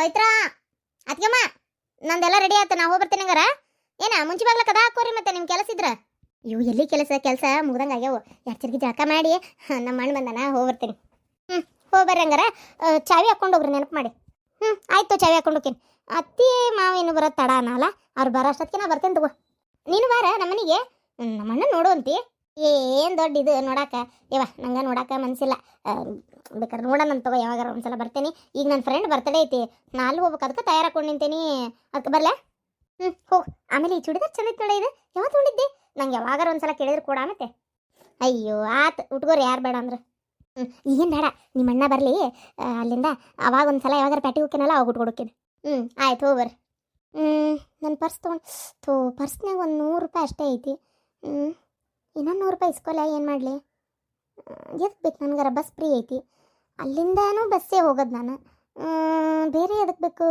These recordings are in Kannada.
ಪವಿತ್ರ ಅದಕ್ಕೆಮ್ಮ ನಂದೆಲ್ಲ ರೆಡಿ ಆಯ್ತು, ನಾ ಹೋಗಿ ಬರ್ತೇನೆ ಹಂಗಾರ. ಏನ, ಮುಂಚೆ ಬಾಗ್ಲ ಕದ ಹಾಕೋರಿ ಮತ್ತೆ ನಿಮ್ ಕೆಲಸ ಇದ್ರ? ಇವು ಎಲ್ಲಿ ಕೆಲಸ ಕೆಲಸ ಮುಗ್ದಂಗ ಆಗ್ಯಾವು. ಎಚ್ಚರಿಕೆ ಜಳಕ ಮಾಡಿ ನಮ್ಮ ಅಣ್ಣ ಬಂದನ, ಹೋಗಿ ಬರ್ತೀನಿ. ಹ್ಞೂ ಹೋಗ್ಬರ್ರಿ ಹಂಗಾರ. ಚಾವಿ ಹಾಕೊಂಡು ಹೋಗ್ರಿ, ನೆನಪು ಮಾಡಿ. ಹ್ಞೂ ಆಯ್ತು ಚಾವಿ ಹಾಕೊಂಡು ಹೋಗ್ತೀನಿ. ಅತ್ತಿ ಮಾವ ಏನು ಬರೋ ತಡ ಅನ್ನಲ್ಲ ಅವ್ರು ಬರೋ ಅಷ್ಟೊತ್ತಿಗೆ ನಾ ಬರ್ತೇನೆ ತಗೋ. ನೀನು ಬಾರ ನಮ್ಮನಿಗೆ? ನಮ್ಮ ಅಣ್ಣ ನೋಡುವಂತಿ. ಏನು ದೊಡ್ಡ ಇದು ನೋಡಾಕ? ಯವ್ವ ನಂಗೆ ನೋಡಾಕ ಮನ್ಸಿಲ್ಲ. ಆ, ಬೇಕಾದ್ರೆ ನೋಡೋಣ ತಗೋ ಯಾವಾಗಾರ ಒಂದ್ಸಲ ಬರ್ತೇನೆ. ಈಗ ನನ್ನ ಫ್ರೆಂಡ್ ಬರ್ತಡೇ ಐತಿ. ನಾ ಅಲ್ಲಿ ಹೋಗ್ಬೇಕು ಅದಕ್ಕೆ ತಯಾರಾಕೊಂಡು ನಿಂತೇನಿ ಅದಕ್ಕೆ ಬರ್ಲೆ? ಹ್ಞೂ ಹೋ ಆಮೇಲೆ ಈ ಚುಡಿದಾರ್ ಚಂದ ನೋಡಿ ಇದು. ಯಾವ ತೊಗೊಂಡಿದ್ದೆ? ನಂಗೆ ಯಾವಾಗಾರ ಒಂದ್ಸಲ ಕೇಳಿದ್ರು ಕೊಡ ಮತ್ತೆ. ಅಯ್ಯೋ ಆತ್. ಉಟ್ಕೋರಿ ಯಾರು ಬೇಡ ಅಂದ್ರೆ. ಹ್ಞೂ ಈಗೇನು ಬೇಡ. ನಿಮ್ಮ ಅಣ್ಣ ಬರಲಿ. ಅಲ್ಲಿಂದ ಅವಾಗ ಒಂದ್ಸಲ ಯಾವಾಗಾರ ಪ್ಯಾಟಿ ಹೋಗ್ಕೇನಲ್ಲ ಅವಾಗ ಉಟ್ಕೊಡೋಕೇನೆ ಹ್ಞೂ ಆಯ್ತು ಹೋಗಿ ಬರ್ರಿ. ಹ್ಞೂ ನನ್ನ ಪರ್ಸ್ ತೊಗೊಂಡು ಥೋ ಪರ್ಸ್ನಾಗ ಒಂದು ನೂರು ರೂಪಾಯಿ ಅಷ್ಟೇ ಐತಿ. ಹ್ಞೂ ಇನ್ನೊಂದು ನೂರು ರೂಪಾಯಿ ಇಸ್ಕೊಲ್ಲ ಏನು ಮಾಡಲಿ? ಎದಕ್ಕೆ ಬೇಕು ನನಗಾರ? ಬಸ್ ಫ್ರೀ ಐತಿ. ಅಲ್ಲಿಂದನೂ ಬಸ್ಸೇ ಹೋಗೋದು ನಾನು. ಬೇರೆ ಎದಕ್ಕೆ ಬೇಕು?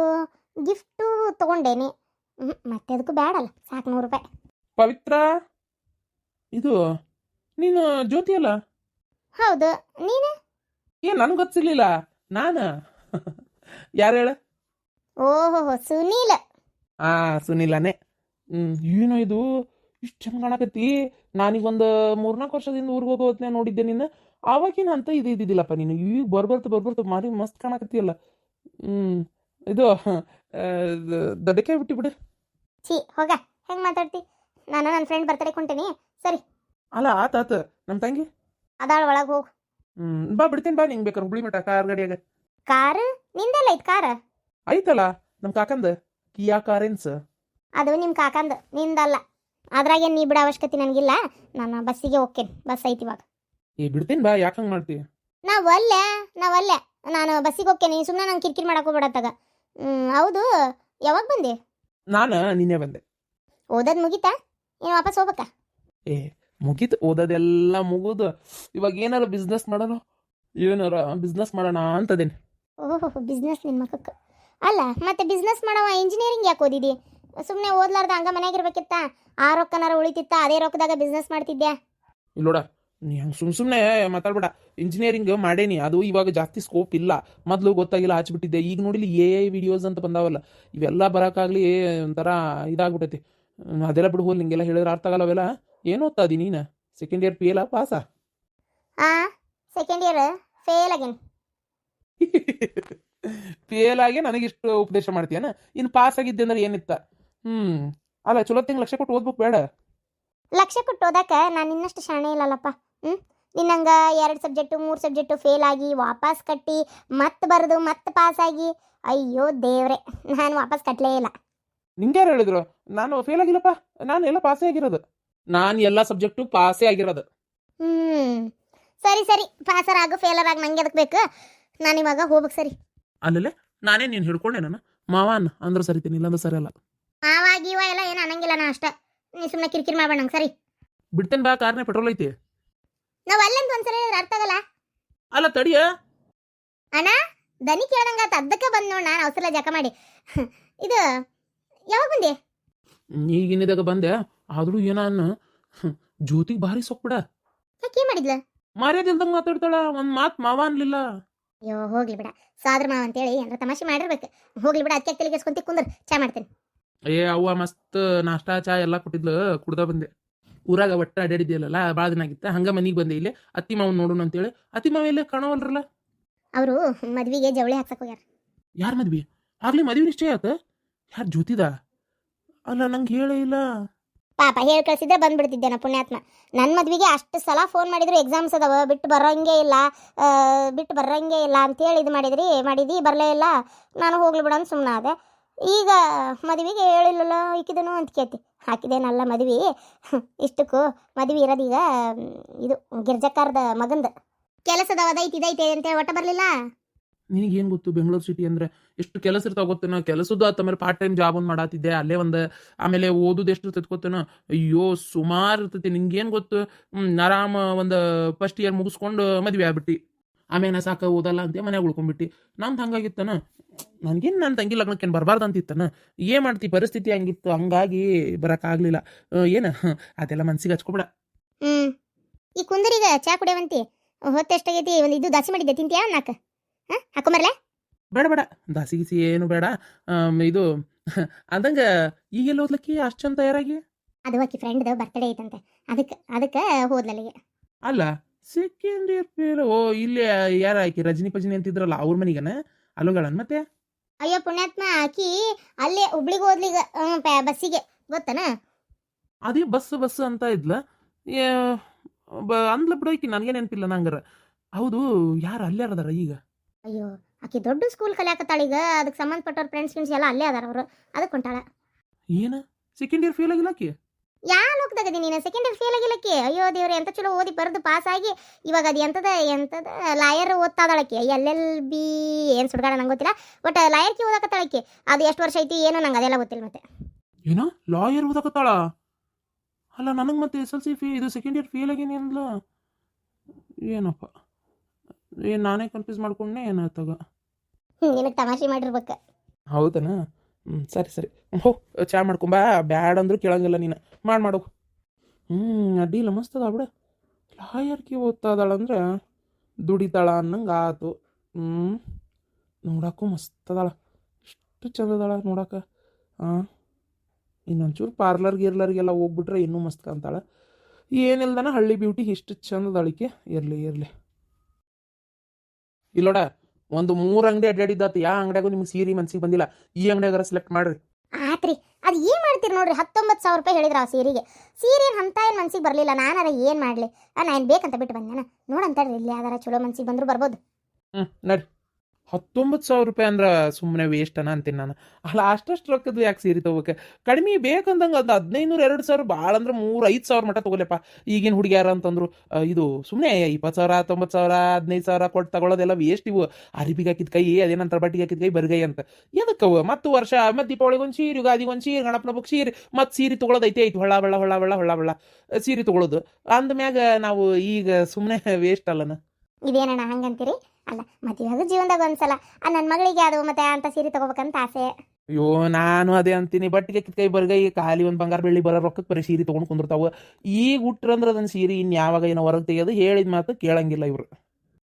ಗಿಫ್ಟು ತೊಗೊಂಡೇನೆ. ಹ್ಞೂ ಮತ್ತೆ ಅದಕ್ಕೂ ಬೇಡಲ್ಲ ಸಾಕು ನೂರು ರೂಪಾಯಿ. ಪವಿತ್ರ ಇದು ನೀನು ಜ್ಯೋತಿ ಅಲ್ಲ? ಹೌದು. ನೀನು? ಏ ನನ್ಗೆ ಗೊತ್ತಿರ್ಲಿಲ್ಲ. ನಾನು? ಯಾರು ಹೇಳ? ಓಹೋ ಸುನೀಲ. ಆ ಸುನೀಲನೇ. ಹ್ಞೂ ಏನು ಇದು ಇಷ್ಟು ಚಂದ ಕಾಣಕತ್ತಿ. ನಾನೀಗೊಂದು ಮೂರ್ನಾಲ್ಕು ವರ್ಷದಿಂದ ಊರಿಗೆ ಹೋಗೋ ಹೊತ್ನ್ಯಾಗ ನೋಡಿದ್ದೆ ನಿನ್ನ. ಆವಾಗಿನ ಅಂತ ಇದು ಇದ್ದಿದ್ದಿಲ್ಲಪ್ಪ ನೀನು. ಈಗ ಬರ್ಬರ್ತು ಬರ್ಬರ್ತು ಮಾರಿ ಮಸ್ತ್ ಕಾಣಕತ್ತೀಯಲ್ಲ ಹ್ಮ್. ಇದು ದಡಕೆ ಬಿಟ್ಟು ಬಿಡು. ಛೀ ಹೋಗ. ಹೆಂಗ್ ಮಾತಾಡ್ತಿ? ನಾನು ನನ್ನ ಫ್ರೆಂಡ್ ಬರ್ತಡೇ ಕೊಂಟೇನಿ. ಸರಿ. ಅಲ್ಲ ಆತ ಆತ. ನಮ್ಮ ತಂಗಿ? ಅದಾಳ ಒಳಗೆ ಹೋಗು. ಹ್ಮ್. ಬಾ ಬಿಡ್ತೀನಿ ಬಾ ನಿಂಗೆ ಬೇಕಾರೆ ಹುಬ್ಳಿ ಮಠ ಕಾರ್ ಗಾಡಿಯಾಗ. ಕಾರ್? ನಿಂದೆಲ್ಲ ಐತ್ ಕಾರ? ಐತಲ್ಲ ನಮ್ಮ ಕಾಕಂದ? ಕಿಯಾ ಕಾರೆನ್ಸ್ ಅದು ನಿಮ್ಮ ಕಾಕಂದ. ನಿಂದಲ್ಲ. ಅದ್ರಾಗೇನು ನೀ ಬಿಡೋ ಅವಶ್ಯಕತೆ ನನಗಿಲ್ಲ. ನಾನು ಬಸ್ಸಿಗೆ ಹೋಗ್ತೇನೆ. ಬಸ್ ಐತಿ ಇವಾಗ. ಏ ಬಿಡ್ತೀನಿ ಬಾ ಯಾಕೆ ಹಂಗೆ ಮಾಡ್ತಿ? ನಾವಲ್ಲೇ ನಾವಲ್ಲೇ ನಾನು ಬಸ್ಸಿಗೆ ಹೋಗ್ತೇನೆ. ಸುಮ್ಮನೆ ನಂಗೆ ಕಿರಿಕಿರಿ ಮಾಡಕ್ಕೆ ಹೋಗ್ಬಿಡತ್ತಾಗ ಹ್ಞೂ ಹೌದು. ಯಾವಾಗ ಬಂದೆ? ನಾನು ನಿನ್ನೆ ಬಂದೆ. ಓದೋದು ಮುಗೀತಾ? ಏನು ವಾಪಸ್ ಹೋಗ್ಬೇಕಾ? ಏ ಮುಗೀತು ಓದೋದೆಲ್ಲ ಮುಗಿದು. ಇವಾಗ ಏನಾರ ಬಿಸ್ನೆಸ್ ಮಾಡೋಣ? ಏನಾರ ಬಿಸ್ನೆಸ್ ಮಾಡೋಣ ಅಂತದೇನೆ. ಓಹೋ ಬಿಸ್ನೆಸ್ ನಿನ್ನ ಮಕ್ಕಕ್ಕೆ ಅಲ್ಲ ಮತ್ತೆ ಬಿಸ್ನೆಸ್ ಮಾಡವ ಇಂಜಿನಿಯರಿಂಗ್ ಯಾಕೆ ಓದಿದಿ? ಸುಮ್ಮನೆ ಓದ್ಲಾರ್ದ ಹಂಗ ಮನ್ಯಾಗಿರ್ಬೇಕಿತ್ತ? ಆ ರೊಕ್ಕನಾರ ಉಳಿತಿತ್ತ? ಅದೇ ರೊಕ್ಕದಾಗ ಬಿಸ್ನೆಸ್ ಮಾಡ್ತಿದ್ಯಾ? ಇಲ್ಲೋಡ ನೀ ಹಂಗೆ ಸುಮ್ ಸುಮ್ಮನೆ ಮಾತಾಡ್ಬೇಡ. ಇಂಜಿನಿಯರಿಂಗ್ ಮಾಡೇನಿ. ಅದು ಇವಾಗ ಜಾಸ್ತಿ ಸ್ಕೋಪ್ ಇಲ್ಲ. ಮೊದಲು ಗೊತ್ತಾಗಿಲ್ಲ ಹಚ್ಬಿಟ್ಟಿದ್ದೆ ಈಗ ನೋಡಿಲಿ ಎ ಐ ವಿಡಿಯೋಸ್ ಅಂತ ಬಂದಾವಲ್ಲ. ಇವೆಲ್ಲ ಬರೋಕ್ಕಾಗ್ಲಿ ಒಂಥರ ಇದಾಗ್ಬಿಟ್ಟೈತಿ ಅದೆಲ್ಲ ಬಿಡು ಹೋಲ್ ನಿಂಗೆಲ್ಲ ಹೇಳಿದ್ರೆ ಅರ್ಥ ಆಗಲ್ಲ ಅವೆಲ್ಲ. ಏನು ಓದ್ತಾ ಇದೀನಿ ನೀನು? ಸೆಕೆಂಡ್ ಇಯರ್ ಪಿ ಎಲ್ಲ ಪಾಸಾ ಆ? ಸೆಕೆಂಡ್ ಇಯರ್ ಫೇಲ್ ಆಗಿನ್ ಫೇಲ್ ಆಗಿ ನನಗಿಷ್ಟು ಉಪದೇಶ ಮಾಡ್ತೀಯನ? ಇನ್ನು ಪಾಸ್ ಆಗಿದ್ದೆ ಅಂದ್ರೆ ಏನಿತ್ತ? ಹ್ಮ್. ಅಲ್ಲ ಚಲೋ ತಿಂಗ್ ಲಕ್ಷ ಕೊಟ್ಟು ಓದ್ಬೇಕು ಬೇಡ. ಲಕ್ಷ ಕೊಟ್ಟು ಓದಾಕ ನಾನು ಇನ್ನಷ್ಟು ಶಾಣೆ ಇಲ್ಲಲ್ಲಪ್ಪ. ಹ್ಞೂ ನಿನ್ನಂಗ ಎರಡು ಸಬ್ಜೆಕ್ಟು ಮೂರು ಸಬ್ಜೆಕ್ಟು ಫೇಲ್ ಆಗಿ ವಾಪಸ್ ಕಟ್ಟಿ ಮತ್ತೆ ಬರೆದು ಮತ್ತೆ ಪಾಸ್ ಆಗಿ ಅಯ್ಯೋ ದೇವ್ರೆ ನಾನು ವಾಪಸ್ ಕಟ್ಟಲೇ ಇಲ್ಲ. ನಿಂಗೆ ಯಾರು ಹೇಳಿದ್ರು? ನಾನು ಫೇಲ್ ಆಗಿಲ್ಲಪ್ಪ. ನಾನು ಎಲ್ಲ ಪಾಸೇ ಆಗಿರೋದು. ನಾನು ಎಲ್ಲ ಸಬ್ಜೆಕ್ಟು ಪಾಸೇ ಆಗಿರೋದು. ಹ್ಞೂ ಸರಿ ಸರಿ. ಪಾಸರ್ ಆಗು ಫೇಲರ್ ಆಗಿ ನಂಗೆ ಎದಕ್ಕೆ ಬೇಕು? ನಾನು ಇವಾಗ ಹೋಗ್ಬೇಕು ಸರಿ. ಅಲ್ಲಲ್ಲೇ ನಾನೇ ನೀನು ಹಿಡ್ಕೊಂಡೆ ನಾನು ಮಾವಾನ್ ಅಂದ್ರೆ ಸರಿತೀನಿ ಇಲ್ಲಾಂದ್ರೆ ಸರಿ ಅಲ್ಲ ಮಾವಾಗಿ ಇವ ಎಲ್ಲ ಏನು ಅನ್ನಂಗಿಲ್ಲ ನಾ ಅಷ್ಟೇ. ನೀ ಸುಮ್ಮನೆ ಕಿರಿಕಿರಿ ಮಾಡ್ಬೇಡ ಸರಿ? ಬಿಡ್ತೇನೆ ಬಾ ಕಾರ್ನೇ ಪೆಟ್ರೋಲ್ ಐತಿ. ನಾವು ಅಲ್ಲಂತ ಒಂದ್ಸರಿ ಅರ್ಥ ಆಗಲ್ಲ? ಅಲ್ಲ ತಡಿಯ ಅಣ್ಣ ದನಿ ಕೇಳಂಗಾತ ಅದಕ್ಕೆ ಬಂದ್ ನೋಡ್ ನಾನು ಅವಸರ ಜಕ ಮಾಡಿ. ಇದು ಯಾವಾಗ ಬಂದೆ? ಈಗಿನಿದಾಗ ಬಂದೆ ಆದ್ರೂ ಏನ ಅನ್ನ. ಜ್ಯೋತಿಗೆ ಭಾರಿ ಸೊಕ್ಬಿಡ ಯಾಕೆ ಏನ್ ಮಾಡಿದ್ಲ? ಮರ್ಯಾದಿಲ್ದಂಗೆ ಮಾತಾಡ್ತಾಳ ಒಂದ್ ಮಾತ್ ಮಾವ ಅನ್ಲಿಲ್ಲ. ಅಯ್ಯೋ ಹೋಗ್ಲಿ ಬಿಡ. ಸಾದ್ರ ಮಾವ ಅಂತೇಳಿ ಏನಾರ ತಮಾಷೆ ಮಾಡಿರ್ಬೇಕು. ಹೋಗ್ಲಿ ಬಿಡ ಅದಕ್ಕೆ ತಲೆಗೆ ಸ್ಕೊಂತಿ ಕುಂದ್ರ ಚಾ ಮಾಡ್ತೇನೆ. ಏ ಅವ್ವ ಮಸ್ತ್ ನಾಷ್ಟಾ ಚಾ ಎಲ್ಲ ಕೊಟ್ಟಿದ್ಲು ಕುಡ್ದ ಬಂದೆ. ಊರಾಗ ಒಟ್ಟ ಅಡ್ಯಾಡಿದ್ಯಲ್ಲ ಭಾಳ ದಿನ ಆಗಿತ್ತ ಹಂಗ ಮನಿಗೆ ಬಂದೆ ಇಲ್ಲಿ. ಅತ್ತಿ ಮಾವನ್ ನೋಡೋಣ ಅಂತೇಳಿ ಅತ್ತಿ ಮಾವ ಇಲ್ಲೇ ಕಾಣವಲ್ರಲ್ಲ? ಅವರು ಮದ್ವಿಗೆ ಜವಳಿ ಹಾಕ್ಸಕ್ ಹೋಗ್ಯಾರ. ಯಾರ ಮದ್ವಿ? ಆಗ್ಲಿ ಮದ್ವಿ ನಿಶ್ಚಯ ಆತ? ಯಾರ ಜ್ಯೋತಿದ? ಅಲ್ಲ ನಂಗೆ ಹೇಳೇ ಇಲ್ಲ. ಪಾಪ ಹೇಳಿ ಕಳ್ಸಿದ್ರೆ ಬಂದ್ಬಿಡ್ತಿದ್ದೆ ನಾ ಪುಣ್ಯಾತ್ಮ. ನನ್ನ ಮದ್ವಿಗೆ ಅಷ್ಟು ಸಲ ಫೋನ್ ಮಾಡಿದ್ರು ಎಕ್ಸಾಮ್ಸ್ ಅದಾವ ಬಿಟ್ಟು ಬರೋಂಗೆ ಇಲ್ಲ ಬಿಟ್ಟು ಬರೋಂಗೆ ಇಲ್ಲ ಅಂತೇಳಿ ಇದು ಮಾಡಿದ್ರಿ ಮಾಡಿದಿ ಬರಲೇ ಇಲ್ಲ. ನಾನು ಹೋಗ್ಲಿ ಬಿಡ ಅಂತ ಸುಮ್ಮನೆ ಆದೆ. ಈಗ ಮದುವೆಗೆ ಹೇಳಿಲ್ಲಲ್ಲ ಇಕ್ಕಿದನು ಅಂತ ಕೇಳ್ತಿ. ಹಾಕಿದೇನಲ್ಲ ಮದುವೆ? ಇಷ್ಟಕ್ಕೂ ಮದುವೆ ಇರೋದೀಗ ಇದು ಗಿರ್ಜಕ್ಕಾರದ ಮಗಂದ. ಕೆಲಸದವ ಅದೈತಿ, ಇದೈತೆ ಅಂತ ಒಟ್ಟ ಬರಲಿಲ್ಲ? ನಿನಗೇನು ಗೊತ್ತು? ಬೆಂಗಳೂರು ಸಿಟಿ ಅಂದ್ರೆ ಎಷ್ಟು ಕೆಲಸ ಇರ್ತಾವ ಗೊತ್ತೇನ? ಕೆಲಸದ್ದು ಆತಮೇಲೆ ಪಾರ್ಟ್ ಟೈಮ್ ಜಾಬ್ ಒಂದು ಮಾಡಾತಿದ್ದೆ. ಅಲ್ಲೇ ಒಂದು, ಆಮೇಲೆ ಓದುದು ಎಷ್ಟು ಇರ್ತೈತೆ ಅಯ್ಯೋ, ಸುಮಾರು ಇರ್ತೈತಿ. ನಿನ್ಗೇನು ಗೊತ್ತು? ಆರಾಮ ಒಂದು ಫಸ್ಟ್ ಇಯರ್ ಮುಗಿಸ್ಕೊಂಡು ಮದ್ವೆ ಆಗ್ಬಿಟ್ಟು. ಆಮೇಲೆ ಸಾಕ ಓದಲ್ಲ ಅಂತ ಮನ್ಯಾಗ ಉಳ್ಕೊಂಡ್ಬಿಟ್ಟು. ನಂದು ಹಂಗಾಗಿತ್ತನ? ನನಗೇನು ನನ್ನ ತಂಗಿ ಲಗ್ನಕ್ಕೇನು ಬರಬಾರ್ದು ಅಂತಿತ್ತನ ಏನು ಮಾಡ್ತಿ? ಪರಿಸ್ಥಿತಿ ಹಂಗಿತ್ತು ಹಂಗಾಗಿ ಬರೋಕ್ಕಾಗಲಿಲ್ಲ ಏನು? ಅದೆಲ್ಲ ಮನ್ಸಿಗೆ ಹಚ್ಕೊಬೇಡ. ಹ್ಮ್. ಈ ಕುಂದರಿಗ ಚಾ ಕುಡಿಯವಂತಿ? ಹೊತ್ತೆಷ್ಟಾಗೈತಿ ಒಂದು ಇದು ದಾಸಿ ಮಾಡಿದ್ದೆ ತಿಂತೀಯಾ ನಾಕ ಹಾಂ? ಹಾಕೊಂಬರ್ಲೆ? ಬೇಡ ಬೇಡ. ದಾಸಿ ಗೀಸಿ ಏನು ಬೇಡ. ಇದು ಅದಂಗ ಈಗೆಲ್ಲ ಓದ್ಲಕ್ಕಿ ಅಷ್ಟು ಚಂದ ತಯಾರಾಗಿ? ಅದು ಆಕಿ ಫ್ರೆಂಡ್ದು ಬರ್ತಡೇ ಐತಂತೆ. ಅದಕ್ಕೆ ಅದಕ್ಕೆ ಹೋದ್ಲಲ್ಲಿಗೆ. ಅಲ್ಲ ಸೆಕೆಂಡ್ ಇಯರ್ ಫೇಲ್ ಓ ಇಲ್ಲಿ ಯಾರ ಆಕಿ? ರಜನಿ ಪಜನಿ ಅಂತಿದ್ರಲ್ಲ ಅವ್ರ ಮನಿಗನ? ಅಲ್ಲೋಗಳನ್ ಮತ್ತೆ? ಅಯ್ಯೋ ಪುಣ್ಯಾತ್ಮ ಆಕಿ ಅಲ್ಲೇ ಹುಬ್ಳಿಗೆ ಹೋದ್ಲಿಗ ಹ್ಮ್, ಬಸ್ಸಿಗೆ ಗೊತ್ತನ? ಅದೇ ಬಸ್ ಬಸ್ ಅಂತ ಇದ್ಲ. ಅಂದ್ಲ ಬಿಡು ಆಕಿ ನನಗೆ ನೆನಪಿಲ್ಲ ನಂಗರ. ಹೌದು ಯಾರು ಅಲ್ಲೇ ಅದಾರ ಈಗ? ಅಯ್ಯೋ ಆಕಿ ದೊಡ್ಡ ಸ್ಕೂಲ್ ಕಲಿಯಾಕತ್ತಾಳ ಈಗ ಅದಕ್ಕೆ ಸಂಬಂಧಪಟ್ಟವ್ರ ಫ್ರೆಂಡ್ಸ್ ಫ್ರೆಂಡ್ಸ್ ಎಲ್ಲ ಅಲ್ಲೇ ಅದಾರ ಅವರು. ಅದಕ್ಕೆ ಹೊಂಟಾಳ. ಏನ? ಸೆಕೆಂಡ್ ಇಯರ್ ಫೇಲ್ ಆಗಿಲ್ಲ ಆಕಿ? ಯಾ ಲೋಕದಾಗದಿ ನೀನು? ಸೆಕೆಂಡ್ ಇಯರ್ ಫೇಲ್ ಆಗಿಲ್ಲಕ್ಕೆ? ಅಯ್ಯೋ ದೇವ್ರೆ ಎಂತ ಚಲೋ ಓದಿ ಬರೆದು ಪಾಸ್ ಆಗಿ ಇವಾಗ ಅದು ಎಂತದ ಎಂತದ ಲಾಯರ್ ಓದ್ತಾದಳಕ್ಕೆ ಎಲ್ ಎಲ್ ಬಿ ಏನು ಸುಡ್ಗಾಡ ನಂಗೆ ಗೊತ್ತಿಲ್ಲ. ಬಟ್ ಲಾಯರ್ ಕಿ ಓದಾಕತ್ತಾಳಕ್ಕೆ? ಅದು ಎಷ್ಟು ವರ್ಷ ಐತಿ ಏನೋ ನಂಗೆ ಅದೆಲ್ಲ ಗೊತ್ತಿಲ್ಲ ಮತ್ತೆ. ಏನೋ? ಲಾಯರ್ ಓದಕತ್ತಾಳ? ಅಲ್ಲ ನನಗೆ ಮತ್ತೆ ಎಸ್ ಎಲ್ ಸಿ ಫೀ ಇದು ಸೆಕೆಂಡ್ ಇಯರ್ ಫೇಲ್ ಆಗೇನಿ ಅಂದ್ಲ. ಏನಪ್ಪ? ಏನು ನಾನೇ ಕನ್ಫ್ಯೂಸ್ ಮಾಡ್ಕೊಂಡೆ ಏನಾಯ್ತಾಗ ನಿನಗೆ ತಮಾಷೆ ಮಾಡಿರ್ಬೇಕು. ಹೌದನಾ? ಹ್ಞೂ ಸರಿ ಸರಿ. ಹೋ ಚಾ ಮಾಡ್ಕೊಂಬಾ ಬ್ಯಾಡ ಅಂದ್ರೂ ಕೇಳಂಗಿಲ್ಲ ನೀನು. ಮಾಡಿ ಮಾಡು. ಹ್ಞೂ ಅಡ್ಡಿಲ್ಲ ಮಸ್ತ್ ಅದ ಬಿಡ ಲಾಯರ್ಕಿ ಓದ್ತಾ ಇದಾಳಂದ್ರೆ ದುಡಿತಾಳ ಅನ್ನಂಗೆ ಆತು. ಹ್ಞೂ ನೋಡೋಕ್ಕೂ ಮಸ್ತ್ ಅದಾಳ ಎಷ್ಟು ಚಂದ ಅದಾಳ ನೋಡೋಕೆ ಹಾಂ ಇನ್ನೊಂಚೂರು ಪಾರ್ಲರ್ ಗಿರ್ಲರ್ಗೆಲ್ಲ ಹೋಗ್ಬಿಟ್ರೆ ಇನ್ನೂ ಮಸ್ತ್ ಕಾಣ್ತಾಳ. ಏನಿಲ್ದನ ಹಳ್ಳಿ ಬ್ಯೂಟಿ ಇಷ್ಟು ಚಂದ ಅಳಿಕೆ ಇರಲಿ ಇರಲಿ. ಇಲ್ಲೋಡ, ಒಂದು ಮೂರು ಅಂಗಡಿ ಅಡ್ಡಾಡಿದ್ದಾತು ಯಾವ ಅಂಗಡಿಯಾಗೂ ನಿಮ್ಗೆ ಸೀರೆ ಮನ್ಸಿಗೆ ಬಂದಿಲ್ಲ. ಈ ಅಂಗಡಿಯಾಗಾರ ಸೆಲೆಕ್ಟ್ ಮಾಡ್ರಿ. ಅದು ಏನು ಮಾಡ್ತೀರಿ ನೋಡ್ರಿ? ಹತ್ತೊಂಬತ್ತು ಸಾವಿರ ರೂಪಾಯಿ ಹೇಳಿದ್ರ ಆ ಸೀರೆಗೆ. ಸೀರೆ ಏನು ಅಂತ ಏನು ಮನ್ಸಿಗೆ ಬರಲಿಲ್ಲ. ನಾನಾರ ಏನು ಮಾಡಲಿ? ನಾನು ಬೇಕಂತ ಬಿಟ್ಟು ಬಂದೇನ? ನೋಡಂತ ಇಲ್ಲಿ ಯಾವ್ದಾರ ಚಲೋ ಮನ್ಸಿಗೆ ಬಂದರೂ ಬರ್ಬೋದು. ಹ್ಞೂ ನಡಿ ಹತ್ತೊಂಬತ್ತು ಸಾವಿರ ರೂಪಾಯಿ ಅಂದ್ರೆ ಸುಮ್ಮನೆ ವೇಸ್ಟ್ ಅನ್ನ ಅಂತೀನಿ ನಾನು. ಅಲ್ಲ, ಅಷ್ಟಷ್ಟು ರೊಕ್ಕದ್ದು ಯಾಕೆ ಸೀರೆ ತಗೋಬೇಕು? ಕಡಿಮೆ ಬೇಕಂದಂಗೆ ಅದು ಹದಿನೈದು ಎರಡು ಸಾವಿರ ಭಾಳ ಅಂದ್ರೆ ಮೂರು ಐದು ಸಾವಿರ ಮಟ್ಟ ತೊಗೊಲೆಪ್ಪ ಈಗಿನ ಹುಡುಗಿಯಾರ ಅಂತಂದ್ರು ಇದು ಸುಮ್ಮನೆ ಇಪ್ಪತ್ತು ಸಾವಿರ ತೊಂಬತ್ತು ಸಾವಿರ, ಹದಿನೈದು ಸಾವಿರ ಕೊಟ್ಟು ತಗೊಳ್ಳೋದೆಲ್ಲ ವೇಸ್ಟ್ ಇವು. ಅರಿಬಿಗೆ ಹಾಕಿದ ಕೈ ಅದೇನಂತರ ಬಟ್ಟಿಗೆ ಹಾಕಿದ ಕೈ ಬರ್ಗೈ ಅಂತ. ಎದಕ್ಕವು ಮತ್ತು ವರ್ಷ, ಮತ್ತು ದೀಪಾವಳಿಗೆ ಒಂದು ಸೀರೆ ಯುಗಾದಿಗೆ ಒಂದು ಸೀರೆ ಗಣಪನ ಬುಕ್ ಸೀರೆ ಮತ್ತು ಸೀರೆ ತೊಗೊಳೋದೈತೆ, ಐತಿ ಹೊಳ್ಳ ಬಳ್ಳ ಹೊಳ್ಳ ಬಳ್ಳ ಹೊಳ್ಳ ಸೀರೆ ತೊಗೊಳೋದು. ಅಂದಮ್ಯಾಗ ನಾವು ಈಗ ಸುಮ್ಮನೆ ವೇಸ್ಟ್ ಅಲ್ಲನ ಇದೇನಣ್ಣ, ಹಂಗಂತೀರಿ? ಅಲ್ಲ ಮದುವೆ ಅದು ಜೀವನದಾಗ ಒಂದ್ಸಲ. ನನ್ನ ಮಗಳಿಗೆ ಅದು ಮತ್ತೆ ಅಂತ ಸೀರೆ ತಗೋಬೇಕಂತ ಆಸೆ. ಅಯ್ಯೋ ನಾನು ಅದೇ ಅಂತೀನಿ. ಬಟ್ಟಿಗೆ ಕಿತ್ ಕೈ ಬರ್ಗೈ ಖಾಲಿ ಒಂದು ಬಂಗಾರ ಬೆಳ್ಳಿ ಬರೋ ರೊಕ್ಕಕ್ಕೆ ಬರೀ ಸೀರೆ ತೊಗೊಂಡು ಕುಂದಿರ್ತಾವ. ಈಗ ಉಟ್ರಂದ್ರೆ ಅದನ್ನ ಸೀರೆ ಇನ್ನು ಯಾವಾಗ ಏನೋ ಹೊರಗೆ ತೆಗೆಯೋದು ಹೇಳಿದ ಮಾತು ಕೇಳಂಗಿಲ್ಲ ಇವರು.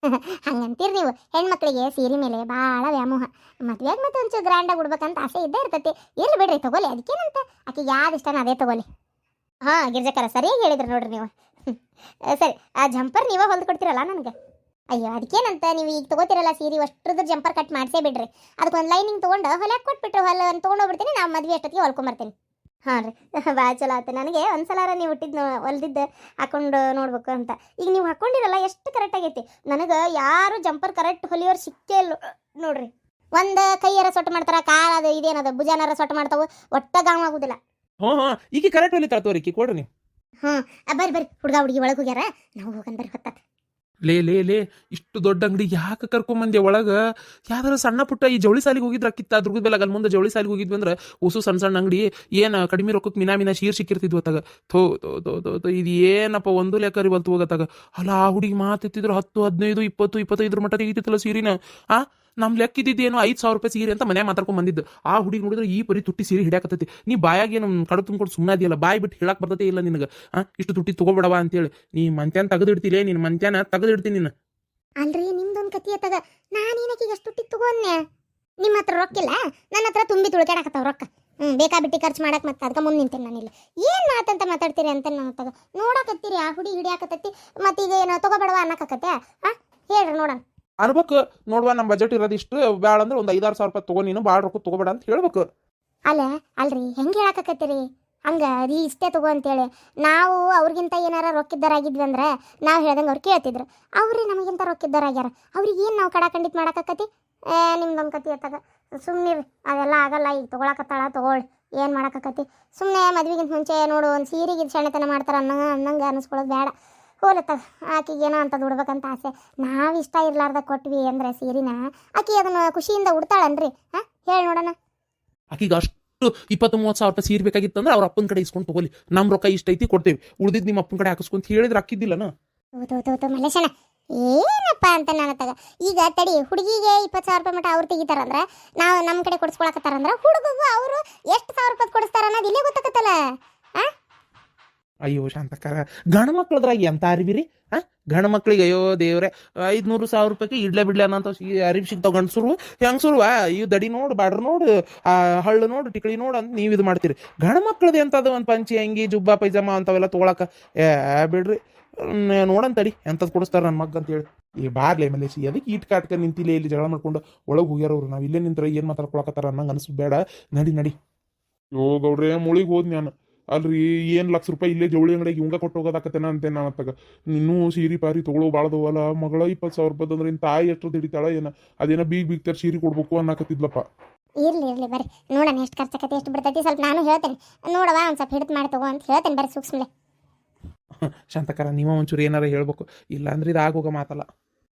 ಹಂಗಂತೀರಿ ನೀವು. ಹೆಣ್ಮಕ್ಳಿಗೆ ಸೀರೆ ಮೇಲೆ ಬಹಳ ವ್ಯಾಮೋಹ. ಮದ್ವೆಗ್ ಮತ್ತೆ ಒಂಚೂರು ಗ್ರ್ಯಾಂಡಾಗಿ ಉಡ್ಬೇಕಂತ ಆಸೆ ಇದ್ದೇ ಇರ್ತೈತಿ. ಇರ್ಲಿ ಬಿಡ್ರಿ ತಗೋಲಿ ಅದಕ್ಕೇನಂತ? ಆಕೆ ಯಾವ್ದು ಇಷ್ಟನ ಅದೇ ತಗೋಲಿ ಹಾಂ ಗಿರ್ಜಕರ ಸರಿಯಾಗಿ ಹೇಳಿದ್ರು ನೋಡ್ರಿ ನೀವು. ಆ, ಸರಿ ಆ ಜಂಪರ್ ನೀವೇ ಹೊಲ್ದು ಕೊಡ್ತೀರಲ್ಲ ನನಗೆ? ಅಯ್ಯೋ ಅದಕ್ಕೇನಂತ ನೀವು ಈಗ ತಗೋತಿರಲ್ಲ ಸೀರೆ ಅಷ್ಟ್ರದ್ದು ಜಂಪರ್ ಕಟ್ ಮಾಡಿಸೇ ಬಿಡ್ರಿ. ಅದಕ್ಕೆ ಒಂದು ಲೈನಿಂಗ್ ತೊಗೊಂಡು ಹೊಲೆ ಕೊಟ್ಬಿಟ್ರೆ ಹೊಲ ತೊಗೊಂಡೋಗ್ಬಿಡ್ತೀನಿ ನಾವು ಮದುವೆ ಅಷ್ಟೊತ್ತಿಗೆ ಹೊಲ್ಕೊಂಬರ್ತೀನಿ ಹಾಂ ರೀ. ಭಾಳ ಚಲೋ ಆಯ್ತು ನನಗೆ ಒಂದು ಸಲ ನೀವು ಹುಟ್ಟಿದ್ದು ಹೊಲ್ದಿದ್ದು ಹಾಕೊಂಡು ನೋಡ್ಬೇಕು ಅಂತ. ಈಗ ನೀವು ಹಾಕೊಂಡಿರಲ್ಲ ಎಷ್ಟು ಕರೆಕ್ಟ್ ಆಗೈತಿ? ನನಗೆ ಯಾರು ಜಂಪರ್ ಕರೆಕ್ಟ್ ಹೊಲಿಯೋರು ಸಿಕ್ಕೇ ಇಲ್ಲ. ನೋಡ್ರಿ. ಒಂದು ಕೈಯಾರ ಸೊಟ್ಟು ಮಾಡ್ತಾರೆ ಕಾಲ ಅದು ಇದೇನದು ಭುಜಾನಾರ ಸೊಟ್ಟು ಮಾಡ್ತಾವು ಒಟ್ಟ ಗಾಂವ್ ಆಗುದಿಲ್ಲ. ಹ್ಞೂ ಹಾಂ. ಈಗ ಕರೆಕ್ಟ್ ಹೊಲಿ ತಗೋರಿಕಿ ಕೊಡ್ರಿ ನೀವು. ಹಾಂ ಬರ್ರಿ ಬರ್ರಿ. ಹುಡುಗ ಹುಡುಗಿ ಒಳಗೆ ಹೋಗ್ಯಾರ. ನಾವು ಹೋಗನ್ ಬರ್ರಿ ಲೇ ಲೇ ಲೇ, ಇಷ್ಟು ದೊಡ್ಡ ಅಂಗಡಿ ಯಾಕೆ ಕರ್ಕೊಂಬಂದೆ ಒಳಗೆ? ಯಾವ್ದಾರ ಸಣ್ಣ ಪುಟ್ಟ ಈ ಜವಳಿ ಸಾಲಿಗೆ ಹೋಗಿದ್ರ ಕಿತ್ತ ದುರ್ಗದ ಬೆಲೆ ಅಲ್ಲಿ ಮುಂದೆ ಜವಳಿ ಸಾಲಿಗೆ ಹೋಗಿದ್ವಿ ಅಂದ್ರೆ ಹೊಸು ಸಣ್ಣ ಸಣ್ಣ ಅಂಗಡಿ, ಏನು ಕಡಿಮೆ ರೊಕ್ಕಕ್ಕೆ ಮಿನಾ ಮಿನಾ ಶೀರ್ ಸಿಕ್ಕಿರ್ತಿದ್ವು ಅತ್ತಾಗ. ಥೋ ತೋ ತೋ ತೋ ಥೋ, ಇದು ಏನಪ್ಪ ಒಂದು ಲೆಕ್ಕರಿ ಬಂತು ಹೋಗತ್ತಾಗ. ಅಲ್ಲ, ಆ ಹುಡುಗಿ ಮಾತಿತ್ತಿದ್ರು ಹತ್ತು, ಹದಿನೈದು, ಇಪ್ಪತ್ತು, ಇಪ್ಪತ್ತೈದರ ಮಟ್ಟ ತೆಗಿತಿತ್ತಲ್ಲ ಸೀರಿನ, ಆ? ನಮ್ಮ ಲೆಕ್ಕ ಇದ್ದಿದ್ದೇನು ಐದು ಸಾವಿರ ರೂಪಾಯಿ ಸೀರೆ ಅಂತ ಮನೆ ಮಾತಾಡ್ಕೊಂಡ್ ಬಂದಿದ್ದು. ಆ ಹುಡುಗಿ ನೋಡಿದ್ರೆ ಈ ಪರಿ ತುಟ್ಟಿ ಸೀರೆ ಹಿಡಿಯಾಕತ್ತೈತಿ. ನೀ ಬಾಯಾಗಿ ಏನು ಕಡು ತುಂಬಿಕೊಂಡು ಸುಮ್ಮನೆ ಅದೆಯಲ್ಲ, ಬಾಯಿ ಬಿಟ್ಟು ಹೇಳಕ್ ಬರ್ತೈತೆ ಇಲ್ಲ ನಿನಗೆ? ಇಷ್ಟು ತುಟ್ಟಿ ತಗೋಬೇಡವಾ ಅಂತೇಳಿ. ನೀ ಮಂತ್ಯಾನ ನಿನ್ನ ಮಂತ್ಯಾನ ತೆಗೆದಿಡ್ತೀನಿ ನೀನು ಅಲ್ರಿ, ನಿಮ್ದೊಂದು ಕತಿ ತಗ. ನಾನು ಈಗ ಅಷ್ಟು ತುಟ್ಟಿ ತಗೊಂಡೆ ನಿಮ್ಮ ಹತ್ರ ರೊಕ್ಕ ಇಲ್ಲ? ನನ್ನ ಹತ್ರ ತುಂಬಿ ತುಳ್ಕಾಡಕತ್ತಾವ ರೊಕ್ಕ. ಹ್ಞೂ ಬೇಕಾಬಿಟ್ಟು ಖರ್ಚು ಮಾಡಕ್ಕೆ ಮತ್ತೆ ಅದಕ್ಕೆ ಮುಂದೆ ನಿಂತೇನೆ ನಾನಿಲ್ಲ. ಏನು ಮಾತಂತ ಮಾತಾಡ್ತೀರಿ ಅಂತ ನಾನು ತಗ. ನೋಡಕತ್ತೀರಿ, ಆ ಹುಡಿ ಹಿಡಿಯಾಕತ್ತೈತಿ. ಈಗ ಏನು ತಗೋಬೇಡವಾ ಅನ್ನಕತ್ತೆ ಹಾಂ ಹೇಳ್ರಿ ನೋಡೋಣ. ಅನ್ಬೇಕು. ನೋಡುವ ನಮ್ಮ ಬಜೆಟ್ ಇರೋದು ಇಷ್ಟು ಬ್ಯಾಳ ಅಂದ್ರೆ ಒಂದು ಐದಾರು ಸಾವಿರ ರೂಪಾಯಿ ತಗೋ ನೀನು ಭಾಳ ರೊಕ್ಕ ತಗೋಬೇಡ ಅಂತ ಹೇಳ್ಬೇಕು. ಅಲ್ಲ, ಅಲ್ರಿ, ಹೆಂಗೆ ಹೇಳಕತ್ತೀರಿ ಹಂಗ ರೀ ಇಷ್ಟೇ ತಗೋ ಅಂತೇಳಿ. ನಾವು ಅವ್ರಿಗಿಂತ ಏನಾರ ರೊಕ್ಕಿದ್ದಾರಾಗಿದ್ವಿ ಅಂದ್ರೆ ನಾವು ಹೇಳ್ದಂಗೆ ಅವ್ರು ಕೇಳ್ತಿದ್ರು. ಅವ್ರಿ ನಮಗಿಂತ ರೊಕ್ಕಿದ್ದಾರಾಗ್ಯಾರ. ಅವ್ರಿಗೆ ಏನು ನಾವು ಕಡ ಖಂಡಿತ ಮಾಡಾಕತ್ತಿ ಏ ನಿಮ್ದೊಂದು ಕತಿ ಅತ್ತಾಗ ಸುಮ್ಮನೆ ಅದೆಲ್ಲ ಆಗಲ್ಲ, ಈಗ ತೊಗೊಳಕತ್ತಾಳ ತಗೊಳ್ಳಿ ಏನು ಮಾಡಾಕತ್ತಿ ಸುಮ್ಮನೆ ಮದ್ವೆಗಿಂತ ಮುಂಚೆ ನೋಡು, ಒಂದು ಸೀರೆಗೆ ಸಣ್ಣತನ ಮಾಡ್ತಾರ ಅನ್ನೋ ಅನ್ನಂಗೆ ಅನಿಸ್ಕೊಳ್ಳೋದು ಬೇಡ ಹೋಲತ್ತ ಆಕಿಗೆ ಏನೋ ಅಂತ ಉಡ್ಬೇಕಂತ ಆಸೆ. ನಾವು ಇಷ್ಟ ಇರ್ಲಾರ್ದ ಕೊಟ್ವಿ ಅಂದ್ರೆ ಸೀರಿನ. ಆಕಿ ಅದನ್ನ ಖುಷಿಯಿಂದ ಉಡ್ತಾಳನ್ರಿ. ಹಾ? ಹೇಳಿ ನೋಡೋಣ. ಆಕಿಗೆ ಅಷ್ಟು ಇಪ್ಪತ್ತು ಮೂವತ್ತು ಸಾವಿರ ರೂಪಾಯಿ ಸೀರೆ ಬೇಕಾಗಿತ್ತು ಅಂದ್ರೆ ಅವ್ರ ಅಪ್ಪನ ಕಡೆ ಇಸ್ಕೊಂಡು ತಗೋಲಿ. ನಮ್ಮ ರೊಕ್ಕ ಇಷ್ಟ ಐತಿ ಕೊಡ್ತೇವೆ. ಉಳ್ದಿದ್ದು ನಿಮ್ಮ ಅಪ್ಪನ ಕಡೆ ಹಾಕಿಸ್ಕೊಂತ ಹೇಳಿದ್ರೆ ತೋ ತೋ ಏನಪ್ಪ ಅಂತ ನಾನು ತಗ. ಈಗ ತಡಿ ಹುಡುಗಿಗೆ ಇಪ್ಪತ್ತು ಸಾವಿರ ರೂಪಾಯಿ ಮಟ್ಟ ಅವ್ರು ತೆಗಿತಾರಂದ್ರೆ ನಾವು ನಮ್ಮ ಕಡೆ ಕೊಡಿಸ್ಕೊಳಕತ್ತಾರಂದ್ರೆ ಹುಡುಗಗೂ ಅವರು ಎಷ್ಟು ಸಾವಿರ ರೂಪಾಯಿ ಕೊಡಿಸ್ತಾರ ಅನ್ನೋದು ಇಲ್ಲೇ ಗೊತ್ತಾಗತ್ತಲ್ಲ ಅಯ್ಯೋ ಶಾಂತಕಾರ ಗಂಡ ಮಕ್ಳದ್ರಾಗ ಎಂತ ಅರಿವಿರಿ? ಗಣ ಗಂಡ ಮಕ್ಳಿಗೆ ಅಯ್ಯೋ ದೇವ್ರೆ, ಐದ್ನೂರು ಸಾವಿರ ರೂಪಾಯಿಗೆ ಇಡ್ಲೆ ಬಿಡ್ಲೆ ಅನ್ನೋ ಅರಿವಿ ಸಿಗ್ತಾವ ಗಂಡಸರು ಹೆಂಗಸರು ಇವ್ ದಡಿ ನೋಡು, ಬಾಡ್ರ ನೋಡು, ಆ, ಹಳ್ಳು ನೋಡು, ಟಿಕಳಿ ನೋಡು ಅಂತ ನೀವು ಇದು ಮಾಡ್ತೀರಿ. ಗಂಡ ಮಕ್ಳದ್ದು ಎಂತದ ಒಂದು ಪಂಚಿ ಅಂಗಿ, ಜುಬ್ಬ, ಪೈಜಾಮ ಅಂತವೆಲ್ಲ ತೊಗೊಳಕ? ಏ, ಬಿಡ್ರಿ. ನೋಡಂತಡಿ ಎಂತದ್ ಕೊಡಿಸ್ತಾರ ನನ್ನ ಮಗ್ ಅಂತೇಳಿ ಈ ಬಾರ್ಲೆ ಸಿ ಅದಕ್ಕೆ ಈಟ್ ಕಾಟ್ಕ ನಿಂತಿಲ್ಲ ಇಲ್ಲಿ ಜಗಳ ಮಾಡ್ಕೊಂಡು ಒಳಗೆ ಹೋಗ್ಯಾರವ್ರು? ನಾವು ಇಲ್ಲೇ ನಿಂತ್ರ ಏನು ಮಾತಾಡ್ಕೊಳಕತ್ತಾರ ಅನ್ನಂಗೆ ಅನಿಸ್ಬೇಡ ನಡಿ ನಡಿ. ಗೌಡ್ರೆ ಮುಳಿಗೆ ಹೋದ್ ನಾನು ಅಲ್ರಿ ಏನು ಲಕ್ಷ ರೂಪಾಯಿ ಇಲ್ಲೇ ಜವಳಿ ಅಂಗಡಿಗೆ ಇವಂಗ ಕೊಟ್ಟು ಹೋಗೋದಾಕತ್ತೇನ ಅಂತ ನಾನು ಅತ್ತಾಗ. ಇನ್ನೂ ಸೀರಿ ಪಾರಿ ತಗೊಳ್ಳೋ ಭಾಳದವಲ್ಲ ಮಗಳ ಇಪ್ಪತ್ತು ಸಾವಿರ ರೂಪಾಯಿ ಅಂದ್ರೆ ಇನ್ ತಾಯಿ ಎಷ್ಟು ಹಿಡಿತಾಳ ಏನ? ಅದೇನ ಬೀಗ್ ಬೀಗ್ ತರ ಸೀರೆ ಕೊಡ್ಬೇಕು ಅನ್ನಕತ್ತಿದ್ಲಪ್ಪ. ಇರ್ಲಿ ಇರ್ಲಿ ಬರ್ರಿ. ನೋಡೋಣ ಎಷ್ಟು ಖರ್ಚಾಕತ್ತೆ ಎಷ್ಟು ಬಿಡ್ತೈತಿ. ಸ್ವಲ್ಪ ನಾನು ಹೇಳ್ತೇನೆ. ನೋಡವ ಒಂದು ಸ್ವಲ್ಪ ಹಿಡಿದು ಮಾಡಿ ತಗೋ ಅಂತ ಹೇಳ್ತೇನೆ. ಬರ್ರಿ ಸೂಕ್ಷ್ಮಲೆ. ಶಾಂತಕಾರ ನೀವ ಒಂಚೂರು ಏನಾರ ಹೇಳ್ಬೇಕು. ಇಲ್ಲ ಅಂದ್ರೆ ಇದು ಆಗೋಗ ಮಾತಲ್ಲ.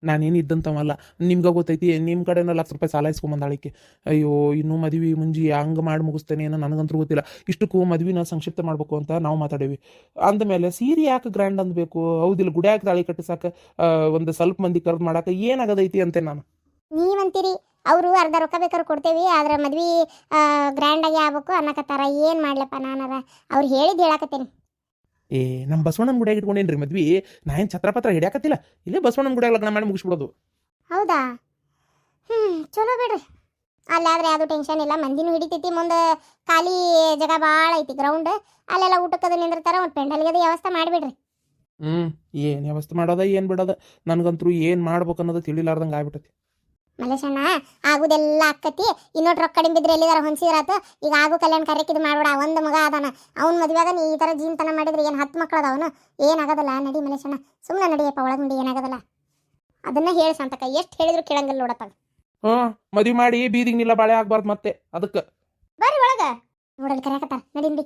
ನಾನೇನು ಇದ್ದಂತವಲ್ಲ ನಿಮ್ಗೆ ಗೊತ್ತೈತಿ ನಿಮ್ಮ ಕಡೆನ ಲಕ್ಷ ರೂಪಾಯಿ ಸಾಲ ಇಸ್ಕೊಂಬಂದಾಳಿಕೆ? ಅಯ್ಯೋ, ಇನ್ನೂ ಮದುವೆ ಮುಂಜಿ ಹಂಗೆ ಮಾಡಿ ಮುಗಿಸ್ತೇನೆ ಏನೋ ನನಗಂತೂ ಗೊತ್ತಿಲ್ಲ. ಇಷ್ಟಕ್ಕೂ ಮದುವೆನ ಸಂಕ್ಷಿಪ್ತ ಮಾಡಬೇಕು ಅಂತ ನಾವು ಮಾತಾಡೀವಿ. ಅಂದಮೇಲೆ, ಸೀರೆ ಯಾಕೆ ಗ್ರ್ಯಾಂಡ್ ಅಂದಬೇಕು? ಹೌದಿಲ್ಲ ಗುಡ್ಯಾಕ ತಾಳಿ ಕಟ್ಟಿಸಾಕ ಒಂದು ಸ್ವಲ್ಪ ಮಂದಿ ಕರೆದು ಮಾಡಾಕ ಏನಾಗದೈತಿ ಅಂತೆ ನಾನು? ನೀವಂತೀರಿ, ಅವರು ಅರ್ಧ ರೊಕ್ಕ ಬೇಕಾದ್ರೆ ಕೊಡ್ತೇವಿ, ಆದ್ರೆ ಮದ್ವೆ ಗ್ರ್ಯಾಂಡಾಗಿ ಆಗ್ಬೇಕು ಅನ್ನಕತ್ತಾರ. ಏನು ಮಾಡ್ಲಪ್ಪ ನಾನು ಅವ್ರು ಹೇಳಿದ್ದು ಹೇಳಕತ್ತೇನೆ. ಏ ನಮ್ಮ ಬಸವಣ್ಣನ ಗುಡಿಯಾಗ ಇಟ್ಕೊಂಡೇನ್ರಿ ಮದ್ವಿ? ನಾ ಏನು ಛತ್ರಪತ್ರ ಹಿಡಿಯಾಕತ್ತಿಲ್ಲ? ಇಲ್ಲೇ ಬಸವಣ್ಣನ ಗುಡಿಯಾಗ ಲಗ್ನ ಮಾಡಿ ಮುಗಿಸ್ಬಿಡೋದು. ಹೌದಾ? ಹ್ಮ್ ಚಲೋ ಬಿಡ್ರಿ. ಅಲ್ಲಾದ್ರೆ ಯಾವುದು ಟೆನ್ಷನ್ ಇಲ್ಲ. ಮಂದಿನೂ ಹಿಡಿತೈತಿ. ಮುಂದೆ ಖಾಲಿ ಜಾಗ ಭಾಳ ಐತಿ ಗ್ರೌಂಡ್ ಅಲ್ಲೆಲ್ಲ ಊಟಕ್ಕದ ನಿಂದಿರ್ತಾರ ಒಂದು ಪೆಂಡಲ್ಗದು ವ್ಯವಸ್ಥೆ ಮಾಡಿಬಿಡ್ರಿ. ಹ್ಞೂ ಏನು ವ್ಯವಸ್ಥೆ ಮಾಡೋದ ಏನು ಬಿಡೋದ? ನನಗಂತೂ ಏನು ಮಾಡ್ಬೇಕು ಅನ್ನೋದು ತಿಳಿಲಾರ್ದಂಗೆ ಆಗ್ಬಿಟ್ಟೈತಿ ಮಲೇಶಣ್ಣ ಆಗುದೆಲ್ಲ ಅಕ್ಕತಿ ಇನ್ನೊಟ್ಟು ರೊಕ್ಕ ಕಡಿಮೆ ಬಿದ್ರೆ ಎಲ್ಲಿದಾರ ಹೊಂಸಿದ್ರಾತು ಈಗ ಆಗು ಕಲ್ಯಾಣ ಕಾರ್ಯಕ್ಕೆ ಇದು ಮಾಡ್ಬೇಡ ಒಂದು ಮಗ ಅದಾನ. ಅವ್ನ ಮದುವೆಯಾಗ ನೀ ಈ ಥರ ಜೀನ್ತನ ಮಾಡಿದ್ರೆ ಏನು ಹತ್ತು ಮಕ್ಕಳು ಅದಾವನು? ಏನಾಗೋದಲ್ಲ ನಡಿ ಮಲೇಶಣ್ಣ ಸುಮ್ಮನೆ ನಡಿಯಪ್ಪ ಒಳಗುಂಡಿ ಏನಾಗೋದಲ್ಲ. ಅದನ್ನ ಹೇಳಿ ಸಂತಕ ಎಷ್ಟು ಹೇಳಿದ್ರು ಕೇಳಂಗಿಲ್ಲ ನೋಡಪ್ಪ. ಹ್ಞೂ ಮದುವೆ ಮಾಡಿ ಬೀದಿಗೆ ನಿಲ್ಲ ಬಾಳೆ ಆಗ್ಬಾರ್ದು ಮತ್ತೆ ಅದಕ್ಕೆ. ಬರ್ರಿ ಒಳಗ. ನೋಡಲ್ ಕರೆಯಕತ್ತಾರ ನಡಿ ನಡಿ.